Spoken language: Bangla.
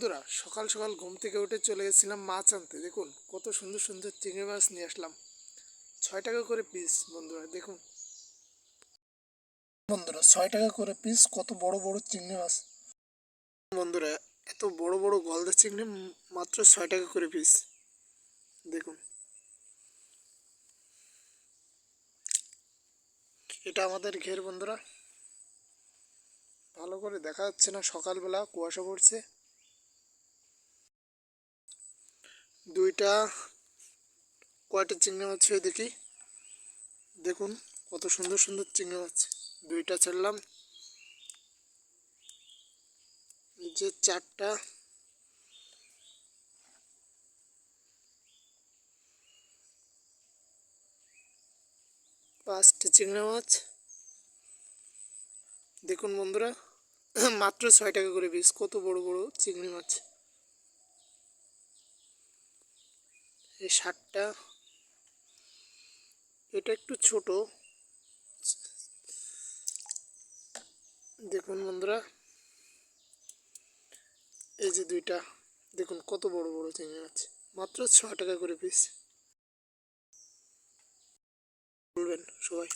বন্ধুরা, সকাল সকাল ঘুম থেকে উঠে চলে গেছিলাম মাছ আনতে। দেখুন, কত সুন্দর সুন্দর চিংড়ি মাছ নিয়ে আসলাম। ছয় টাকা করে পিস বন্ধুরা, দেখুন। বন্ধুরা, ছয় টাকা করে পিস কত বড় বড় চিংড়ি মাছ। বন্ধুরা, এত বড় বড় গলদা চিংড়ি মাত্র ছয় টাকা করে পিস দেখুন। এটা আমাদের ঘের, বন্ধুরা। ভালো করে দেখা যাচ্ছে না, সকালবেলা কুয়াশা পড়ছে। দুইটা, কয়টা চিংড়ি মাছ হয়ে দেখি। দেখুন কত সুন্দর সুন্দর চিংড়ি মাছ। দুইটা ছাড়লাম। যে চারটা। পাঁচটা চিংড়ি মাছ। দেখুন বন্ধুরা, মাত্র ছয় টাকা করে পিস। কত বড় বড় চিংড়ি মাছ। এই শার্টটা। এটা একটু ছোট। দেখুন বন্ধুরা। এই যে দুইটা। দেখুন কত বড় বড় চিংড়ি আছে। মাত্র ছ টাকা করে পিস বলবেন সবাই।